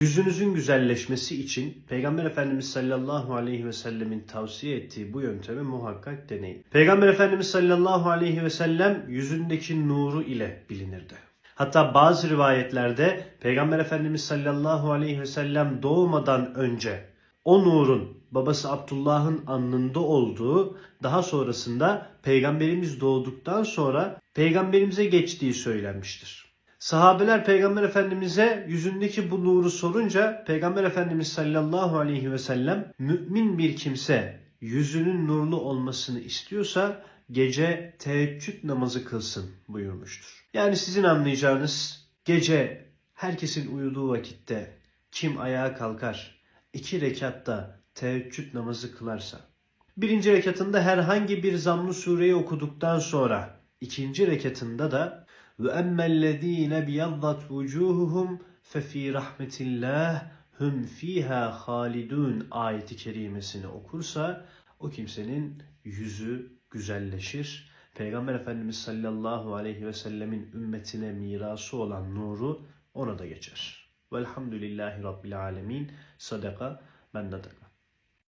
Yüzünüzün güzelleşmesi için Peygamber Efendimiz sallallahu aleyhi ve sellemin tavsiye ettiği bu yöntemi muhakkak deneyin. Peygamber Efendimiz sallallahu aleyhi ve sellem yüzündeki nuru ile bilinirdi. Hatta bazı rivayetlerde Peygamber Efendimiz sallallahu aleyhi ve sellem doğmadan önce o nurun babası Abdullah'ın alnında olduğu daha sonrasında peygamberimiz doğduktan sonra peygamberimize geçtiği söylenmiştir. Sahabeler Peygamber Efendimiz'e yüzündeki bu nuru sorunca Peygamber Efendimiz sallallahu aleyhi ve sellem mümin bir kimse yüzünün nurlu olmasını istiyorsa gece teheccüd namazı kılsın buyurmuştur. Yani sizin anlayacağınız gece herkesin uyuduğu vakitte kim ayağa kalkar iki rekatta teheccüd namazı kılarsa birinci rekatında herhangi bir zamlı sureyi okuduktan sonra ikinci rekatında da ve emmellezine biyaddat vucuhuhum fefi rahmetillah hum fiha halidun ayeti kerimesini okursa o kimsenin yüzü güzelleşir. Peygamber Efendimiz sallallahu aleyhi ve sellemin ümmetine mirası olan nuru ona da geçer. Velhamdülillahi Rabbil alemin. Sadaka ben de